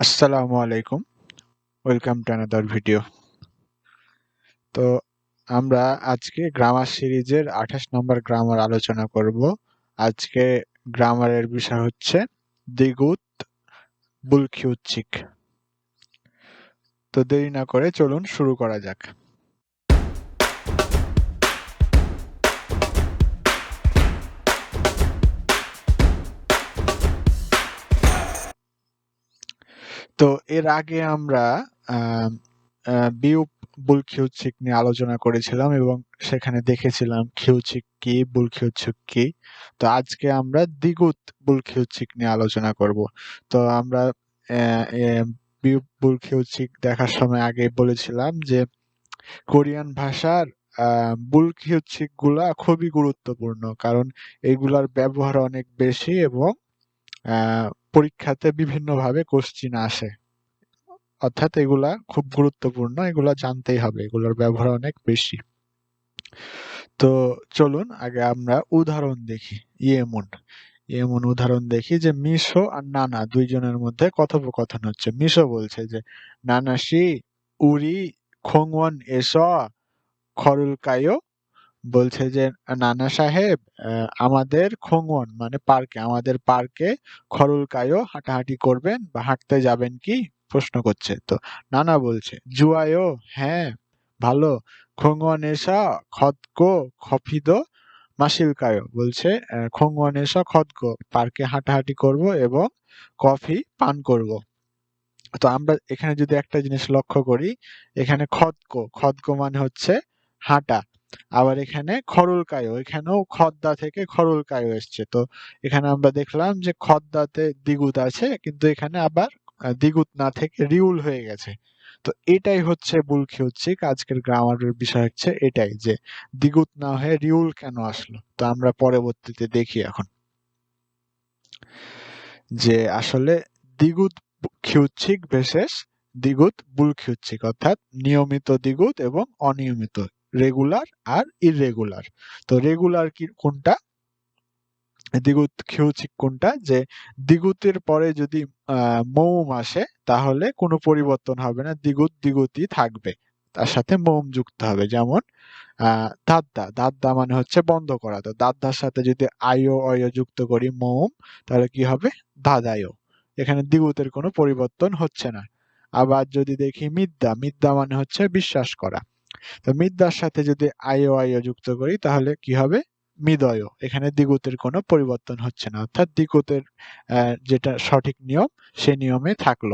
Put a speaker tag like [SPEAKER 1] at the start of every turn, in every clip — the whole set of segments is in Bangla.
[SPEAKER 1] আসসালামু আলাইকুম। ওয়েলকাম টু অ্যানাদার ভিডিও তো আমরা আজকে গ্রামার সিরিজের আঠাশ নম্বর গ্রামার আলোচনা করব। আজকে গ্রামারের বিষয় হচ্ছে দ্বিগুত বুলখিউচ্ছিক তো দেরি না করে চলুন শুরু করা যাক। তো এর আগে আমরা বিউপ বুল নিয়ে আলোচনা করেছিলাম এবং সেখানে দেখেছিলাম খিউচিক কি, বুল কি। তো আজকে আমরা দ্বিগুত বুল খিউচিক নিয়ে আলোচনা করব। তো আমরা বিউপ বুল খিউচিক দেখার সময় আগে বলেছিলাম যে কোরিয়ান ভাষার বুলগুলা খুবই গুরুত্বপূর্ণ। কারণ এগুলার ব্যবহার অনেক বেশি এবং পরীক্ষাতে বিভিন্নভাবে কোশ্চিন আসে। অর্থাৎ এগুলা খুব গুরুত্বপূর্ণ, এগুলা জানতেই হবে, এগুলোর ব্যবহার অনেক বেশি। তো চলুন আগে আমরা উদাহরণ দেখি ইয়েমন এমন উদাহরণ দেখি যে মিশো আর নানা দুইজনের মধ্যে কথোপকথন হচ্ছে। মিশো বলছে যে নানাশি উরি, খোংওয়ান, এস খরুল কায়ো বলছে যে, নানা সাহেব আমাদের খোংওয়ান মানে পার্কে, আমাদের পার্কে খরুল কায়ো হাঁটাহাঁটি করবেন বা হাঁটতে যাবেন কি? প্রশ্ন করছে। তো নানা বলছে, জুয়ায়ো হ্যাঁ ভালো। খোংওয়ান এসা খদকো খফিদো মাসিল কায়ো। বলছে খোংওয়ান এসা খদকো, পার্কে হাঁটাহাঁটি করব এবং কফি পান করব। তো আমরা এখানে যদি একটা জিনিস লক্ষ্য করি, এখানে খদকো খদকো মানে হচ্ছে হাঁটা। আবার এখানে খরুল কায়ো, এখানেও খদ্দা থেকে খরুল কায়ো এসছে। তো এখানে আমরা দেখলাম যে খদ্দাতে দ্বিগুত আছে, কিন্তু এখানে আবার দ্বিগুত না থেকে রিউল হয়ে গেছে। তো এটাই হচ্ছে বুলকি হচ্ছে আজকের গ্রামারের বিষয় হচ্ছে এটাই যে দ্বিগুত না হয়ে রিউল কেন আসলো? তো আমরা পরবর্তীতে দেখি এখন। যে আসলে দ্বিগুত খিউচ্ছিক ভেসেস দ্বিগুত বুলখিউচ্ছিক অর্থাৎ নিয়মিত দ্বিগুত এবং অনিয়মিত রেগুলার আর ইররেগুলার তো রেগুলার কি, কোনটা? দ্বিগুত খিউচিক কোনটা? যে দ্বিগুতের পরে যদি মৌম আসে, তাহলে কোনো পরিবর্তন হবে না, দ্বিগুত দ্বিগুতই থাকবে। তার সাথে মৌম যুক্ত হবে, যেমন দাদ্দা। দাদ্দা মানে হচ্ছে বন্ধ করা। তো দাদ্দার সাথে যদি আয়ো, অয় যুক্ত করি মৌম, তাহলে কি হবে? দাদায়ও এখানে দ্বিগুতের কোনো পরিবর্তন হচ্ছে না। আবার যদি দেখি মিদ্যা মিদ্যা মানে হচ্ছে বিশ্বাস করা। তো মিদ্যার সাথে যদি আয়ো আয়ো যুক্ত করি, তাহলে কি হবে? মিদয়। এখানে দ্বিগুতের কোনো পরিবর্তন হচ্ছে না। অর্থাৎ দ্বিগুতের যেটা সঠিক নিয়ম, সে নিয়মে থাকল।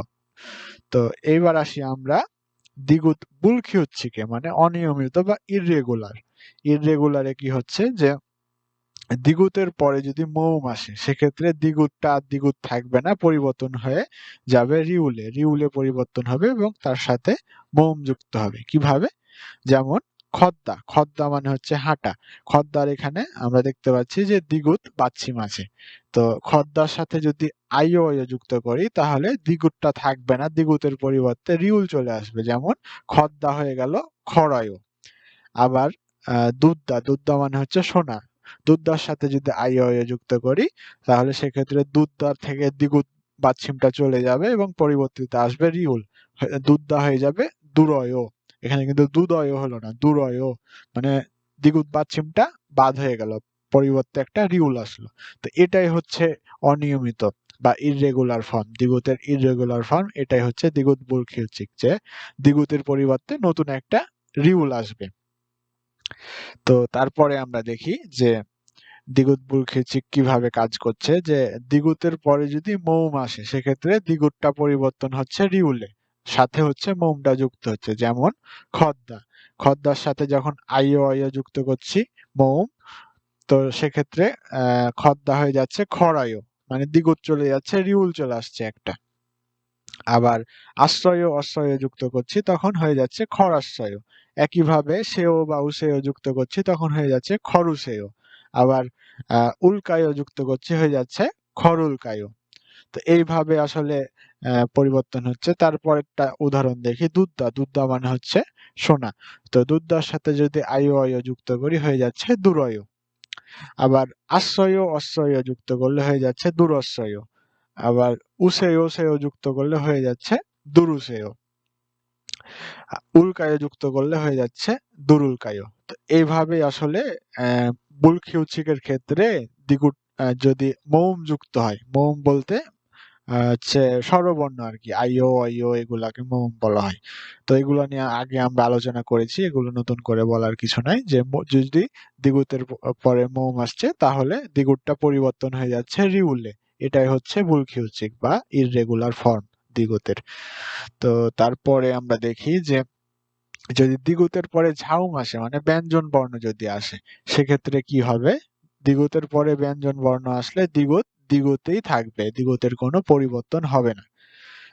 [SPEAKER 1] তো এইবার আসি আমরা দ্বিগুত বুলকি হচ্ছে কি মানে অনিয়মিত বা ইররেগুলার ইররেগুলারে কি হচ্ছে? যে দ্বিগুতের পরে যদি মৌম আসে, সেক্ষেত্রে দ্বিগুতটা আর দ্বিগুত থাকবে না, পরিবর্তন হয়ে যাবে রিউলে। রিউলে পরিবর্তন হবে এবং তার সাথে মৌম যুক্ত হবে। কীভাবে? যেমন খদ্দা খদ্দা মানে হচ্ছে হাঁটা। খদ্দার এখানে আমরা দেখতে পাচ্ছি যে দ্বিগুত বাচ্ছিম আছে তো খদ্দার সাথে যদি আইও যুক্ত করি তাহলে দ্বিগুতটা থাকবে না দ্বিগুতের পরিবর্তে রিউল চলে আসবে। যেমন খদ্দা হয়ে গেল খড়ায়ও আবার আহ, দুধদা দুধদা মানে হচ্ছে সোনা। দুধদার সাথে যদি আই অয় যুক্ত করি তাহলে সেক্ষেত্রে দুধদার থেকে দ্বিগুত বাচ্ছিমটা চলে যাবে এবং পরিবর্তিত আসবে রিউল। দুধদা হয়ে যাবে দুরয় এখানে কিন্তু দুদয় হলো না দুরয় মানে দ্বিগুত বাচ্ছিমটা বাদ হয়ে গেল, পরিবর্তে একটা রিউল আসলো। তো এটাই হচ্ছে অনিয়মিত বা ইররেগুলার ফর্ম দ্বিগুতের ইররেগুলার ফর্ম এটাই হচ্ছে দ্বিগুত বুলখিউচিক যে দ্বিগুতের পরিবর্তে নতুন একটা রিউল আসবে। তো তারপরে আমরা দেখি যে দ্বিগুত বুলখিচিক কীভাবে কাজ করছে, যে দ্বিগুতের পরে যদি মৌম আসে, সেক্ষেত্রে দ্বিগুতটা পরিবর্তন হচ্ছে রিউলে সাথে হচ্ছে মোমটা যুক্ত হচ্ছে, যেমন খদ্দা। খদ্দার সাথে যখন আইও আইও যুক্ত করছি, মোম, তো সেক্ষেত্রে খদ্দা হয়ে যাচ্ছে খড়ায়ও মানে দ্বিগুত চলে যাচ্ছে, রিউল চলে আসছে একটা। আবার আশ্রয় অশ্রয় যুক্ত করছি, তখন হয়ে যাচ্ছে খরাশ্রয় একইভাবে সেও বা উসেয় যুক্ত করছি, তখন হয়ে যাচ্ছে খরুসেয় আবার উল্কায় যুক্ত করছি, হয়ে যাচ্ছে খরুলকায় তো এইভাবে আসলে পরিবর্তন হচ্ছে। তারপর একটা উদাহরণ দেখি দুধদা। দুধদা মানে হচ্ছে সোনা। তো দুধদার সাথে যদি আয়ু অয় যুক্ত করি হয়ে যাচ্ছে দুরয়। আবার আশ্রয় অশ্রয় যুক্ত করলে হয়ে যাচ্ছে দুরশ্রয়। আবার উসেয় সেয় যুক্ত করলে হয়ে যাচ্ছে দুরুসেয় উল্কায় যুক্ত করলে হয়ে যাচ্ছে দুরুলকায়। তো এইভাবে আসলে আহ বুলখিউচিকের ক্ষেত্রে দ্বিগুট আহ, যদি মৌম যুক্ত হয় মৌম বলতে হচ্ছে স্বরবর্ণ আর কি আইও আইও এগুলাকে মোম বলা হয়। তো এগুলো নিয়ে আগে আমরা আলোচনা করেছি, এগুলো নতুন করে বলার কিছু নাই। যে যদি দ্বিগুতের পরে মৌম আসছে, তাহলে দ্বিগুটটা পরিবর্তন হয়ে যাচ্ছে রিউলে। এটাই হচ্ছে বুলখিউচিক বা ইররেগুলার ফর্ম দ্বিগুতের তো তারপরে আমরা দেখি যে যদি দ্বিগুতের পরে ঝাউম আসে মানে ব্যঞ্জন বর্ণ যদি আসে, সেক্ষেত্রে কি হবে? দ্বিগুতের পরে ব্যঞ্জন বর্ণ আসলে দ্বিগুত দ্বিগুতেই থাকবে দ্বিগুতের কোনো পরিবর্তন হবে না।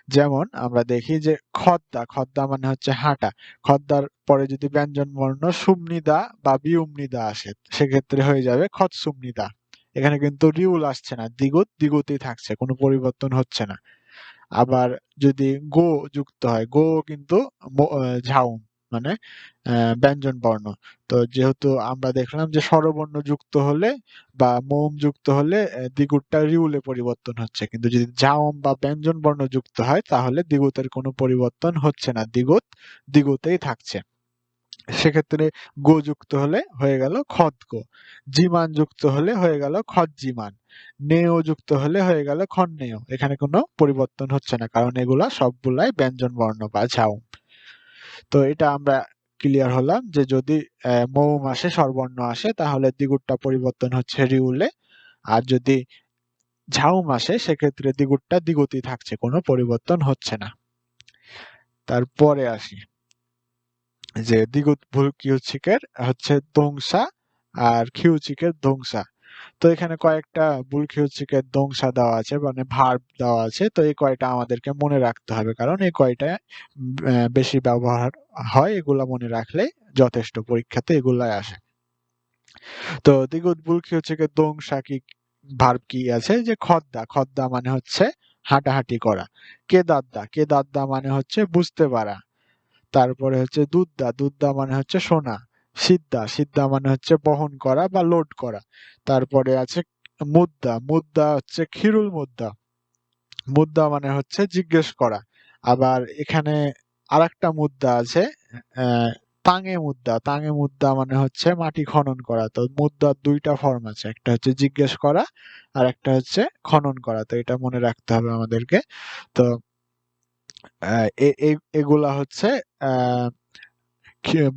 [SPEAKER 1] যেমন আমরা দেখি যে খদ্দা খদ্দা মানে হচ্ছে হাঁটা। খদ্দার পরে যদি ব্যঞ্জন বর্ণ সুমনিদা বা বিউমনিদা আসে, সেক্ষেত্রে হয়ে যাবে খৎসুমনিদা। এখানে কিন্তু রিউল আসছে না দ্বিগুত দ্বিগুতেই থাকছে, কোনো পরিবর্তন হচ্ছে না। আবার যদি গো যুক্ত হয়, গো কিন্তু ঝাউম। মানে ব্যঞ্জন বর্ণ। তো যেহেতু আমরা দেখলাম যে স্বরবর্ণ যুক্ত হলে বা মোম যুক্ত হলে দ্বিগুটটা রিউলে পরিবর্তন হচ্ছে। কিন্তু যদি জাওম বা ব্যঞ্জন বর্ণ যুক্ত হয়, তাহলে দ্বিগুতের কোনো পরিবর্তন হচ্ছে না। দ্বিগুত, দ্বিগুতেই থাকছে। সেক্ষেত্রে গো যুক্ত হলে হয়ে গেল খদগ। জিমান যুক্ত হলে হয়ে গেল খজ্জিমান। নেও যুক্ত হলে হয়ে গেল খন্নেয় এখানে কোনো পরিবর্তন হচ্ছে না, কারণ এগুলা সবগুলাই ব্যঞ্জন বর্ণ বা ঝাউম তো এটা আমরা ক্লিয়ার হলাম যে যদি আহ, মৌম আসে স্বরবর্ণ আসে তাহলে দ্বিগুটটা পরিবর্তন হচ্ছে রিউলে। আর যদি ঝাউম আসে সেক্ষেত্রে দ্বিগুটটা দ্বিগুতি থাকছে কোনো পরিবর্তন হচ্ছে না। তারপরে আসি। যে দ্বিগুত ভুল কিউচিকের হচ্ছে দংসা আর কিউচিকের দংসা। তো এখানে কয়েকটা বুল কিউচিকের দংসা দেওয়া আছে মানে ভার্ব দেওয়া আছে, তো এই কয়টা আমাদেরকে মনে রাখতে হবে। কারণ এই কয়টা বেশি ব্যবহার হয় এগুলা মনে রাখলে যথেষ্ট পরীক্ষাতে এগুলাই আসে। তো দ্বিগুত বুল কিউচিকের দংসা কি, ভার্ব কি আছে? যে খদ্দা খদ্দা মানে হচ্ছে হাঁটাহাঁটি করা। কেদাদ্দা কেদাদ্দা মানে হচ্ছে বুঝতে পারা। তারপরে হচ্ছে দুধদা দুধদা মানে হচ্ছে সোনা সিদ্ধা সিদ্ধা মানে হচ্ছে বহন করা বা লোড করা। তারপরে আছে মুদ্দা মুদ্দা হচ্ছে খিরুল মুদ্দা। মুদ্দা মানে হচ্ছে জিজ্ঞেস করা। আবার এখানে আরেকটা মুদ্দা আছে তাঙে মুদ্দা। তাঙে মুদ্দা মানে হচ্ছে মাটি খনন করা। তো মুদ্রার দুইটা ফর্ম আছে, একটা হচ্ছে জিজ্ঞেস করা আর একটা হচ্ছে খনন করা। তো এটা মনে রাখতে হবে আমাদেরকে। তো এগুলা হচ্ছে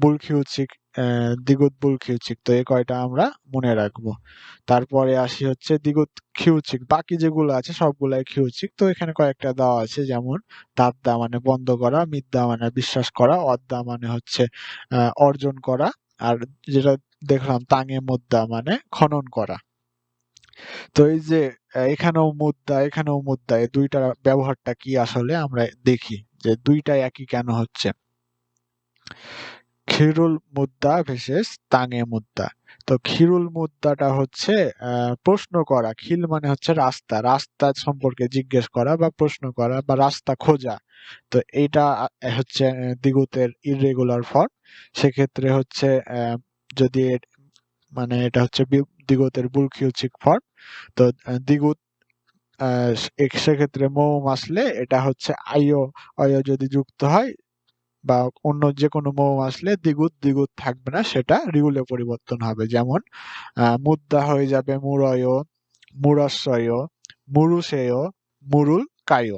[SPEAKER 1] বুলখিউচিক আহ, বুল বুলখিউচিক তো এই কয়টা আমরা মনে রাখব। তারপরে আসি হচ্ছে দ্বিগুত খিউচিক বাকি যেগুলো আছে সবগুলাই খিউচিক তো এখানে কয়েকটা দেওয়া আছে যেমন দাদ্দা মানে বন্ধ করা মিদ্যা মানে বিশ্বাস করা অদ্দা মানে হচ্ছে অর্জন করা আর যেটা দেখলাম তাঙে মুদ্দা মানে খনন করা। তো এই যে এখানেও মুদ্রা এখানেও মুদ্রা এই দুইটার ব্যবহারটা কি আসলে আমরা দেখি যে দুইটা একই কেন হচ্ছে? খিরুল মুদ্রা ভেসেস তাঙে মুদ্রা তো খিরুল মুদ্রাটা হচ্ছে প্রশ্ন করা। খিল মানে হচ্ছে রাস্তা। রাস্তা সম্পর্কে জিজ্ঞেস করা বা প্রশ্ন করা বা রাস্তা খোঁজা। তো আহ, হচ্ছে আহ, ইরেগুলার ফর্ম সেক্ষেত্রে হচ্ছে যদি মানে এটা হচ্ছে দ্বিগুতের বুলকিউচিক ফর্ম তো সে- সেক্ষেত্রে মৌম আসলে এটা হচ্ছে আইও অয় যদি যুক্ত হয় বা অন্য যে কোনো মৌম আসলে দ্বিগুত দ্বিগুত থাকবে না, সেটা রিউলে পরিবর্তন হবে। যেমন মুদ্রা হয়ে যাবে মুরয় মুরস্বয় মুরুষেয় মুরুল কায়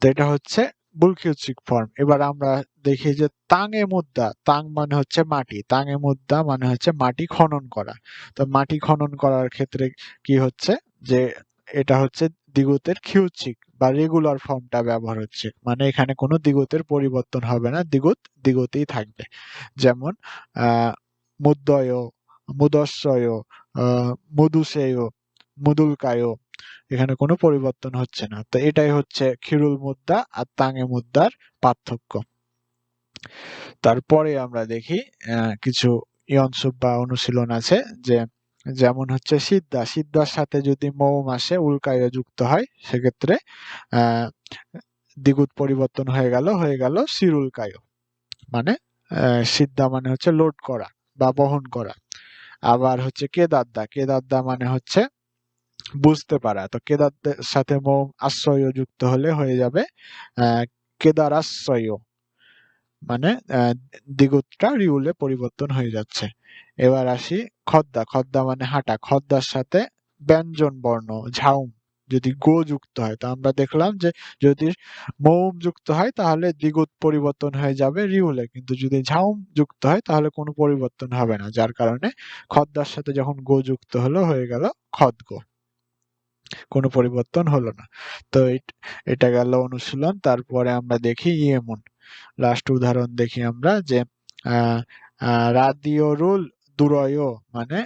[SPEAKER 1] তো এটা হচ্ছে বুলকিউচিক ফর্ম এবার আমরা দেখি যে তাঙে মুদ্রা, তাং মানে হচ্ছে মাটি, তাঙে মুদ্রা মানে হচ্ছে মাটি খনন করা। তো মাটি খনন করার ক্ষেত্রে কি হচ্ছে? যে এটা হচ্ছে দ্বিগুতের খিউচিক বা রেগুলার ফর্মটা ব্যবহার হচ্ছে। মানে এখানে কোনো দিগতের পরিবর্তন হবে না, দিগত দিগতেই থাকবে। যেমন মুদ্দয় মুদস্বয় আহ মুদুসেয় মুদুলকায় এখানে কোনো পরিবর্তন হচ্ছে না। তো এটাই হচ্ছে খিরুল মুদ্রা আর তাঙে মুদ্রার পার্থক্য। তারপরে আমরা দেখি কিছু ইয়নসুব বা অনুশীলন আছে যে যেমন হচ্ছে সিদ্ধা, সিদ্ধার সাথে যদি মৌম আসে উল্কায় যুক্ত হয়, সেক্ষেত্রে দ্বিগুত পরিবর্তন হয়ে গেল হয়ে গেল সিরুলকায় মানে সিদ্ধা মানে হচ্ছে লোড করা বা বহন করা। আবার হচ্ছে কেদাদ্দা কেদাদ্দা মানে হচ্ছে বুঝতে পারা। তো কেদারদের সাথে মোম আশ্রয় যুক্ত হলে হয়ে যাবে, আহ কেদারাশ্রয় মানে দ্বিগুণটা রিউলে পরিবর্তন হয়ে যাচ্ছে। এবার আসি খদ্দা। খদ্দা মানে হাঁটা। খদ্দার সাথে ব্যঞ্জন বর্ণ, ঝাউম যদি গো যুক্ত হয়। তো আমরা দেখলাম যে যদি মৌম যুক্ত হয়, তাহলে দ্বিগুণ পরিবর্তন হয়ে যাবে রিউলে। কিন্তু যদি ঝাউম যুক্ত হয়, তাহলে কোনো পরিবর্তন হবে না। যার কারণে খদ্দার সাথে যখন গো যুক্ত হলো, হয়ে গেল খদগো কোনো পরিবর্তন হলো না। তো এটা গেল অনুশীলন। তারপরে আমরা দেখি ইয়েমন। লাস্ট উদাহরণ দেখি আমরা যে রাদিওরুল দুরয় মানে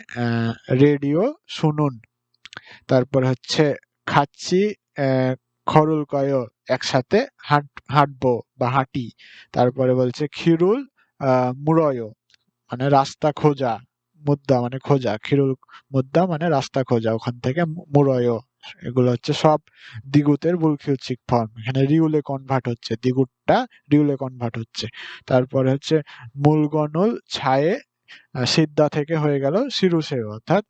[SPEAKER 1] রেডিও শুনুন। তারপর হচ্ছে খাচ্ছি খরুল কয় একসাথে হাঁট, হাঁটবো বা হাঁটি। তারপরে বলছে খিরুল মুরয় মানে রাস্তা খোঁজা মুদ্রা মানে খোঁজা। খিরুল মুদ্রা মানে রাস্তা খোঁজা, ওখান থেকে মুরয়। এগুলো হচ্ছে সব দ্বিগুতের বুলকিউচিক ফর্ম এখানে রিউলে কনভার্ট হচ্ছে দ্বিগুতটা রিউলে কনভার্ট হচ্ছে। তারপরে হচ্ছে মূলগণুল ছায়ে সিদ্ধা থেকে হয়ে গেল শিরুসেও অর্থাৎ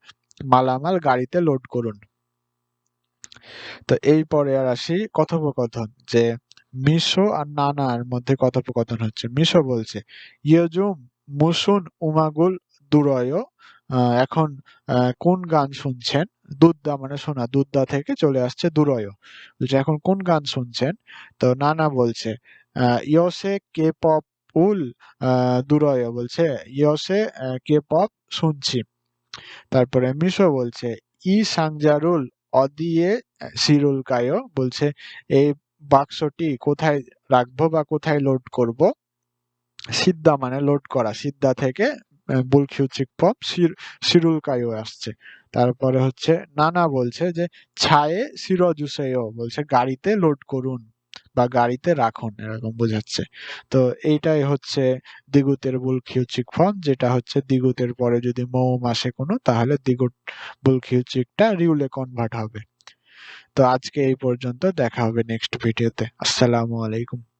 [SPEAKER 1] মালামাল গাড়িতে লোড করুন। তো এই পরে আর আসি কথোপকথন, যে মিশো আর নানার মধ্যে কথোপকথন হচ্ছে। মিশো বলছে, ইয়জুম মুসুন উমাগুল দুরয় এখন কোন গান শুনছেন? দুদ্দা মানে শোনা দুদ্দা থেকে চলে আসছে দুরয়। বলছে, এখন কোন গান শুনছেন? তো নানা বলছে ইয়সে কে পপ উল দুরয়। বলছে, ইয়সে কে পপ শুনছি। তারপরে মিশো বলছে, ই সাংজারুল, অদিয়ে সিরুল কায়ো। বলছে, এই বাক্সটি কোথায় রাখব বা কোথায় লোড করব? সিদ্ধা মানে লোড করা সিদ্ধা থেকে সিরুল আসছে। তারপরে হচ্ছে নানা বলছে যে, ছায়ে সিরজুসেও বলছে, গাড়িতে লোড করুন বা গাড়িতে রাখুন এরকম বোঝাচ্ছে। তো এইটাই হচ্ছে দ্বিগুতের বুলখিউচিক ফর্ম যেটা হচ্ছে দ্বিগুতের পরে যদি মৌম আসে কোনো, তাহলে দ্বিগুত বুলখিউচিকটা রিউলে কনভার্ট হবে। তো আজকে এই পর্যন্ত, দেখা হবে নেক্সট ভিডিওতে আসসালামু আলাইকুম।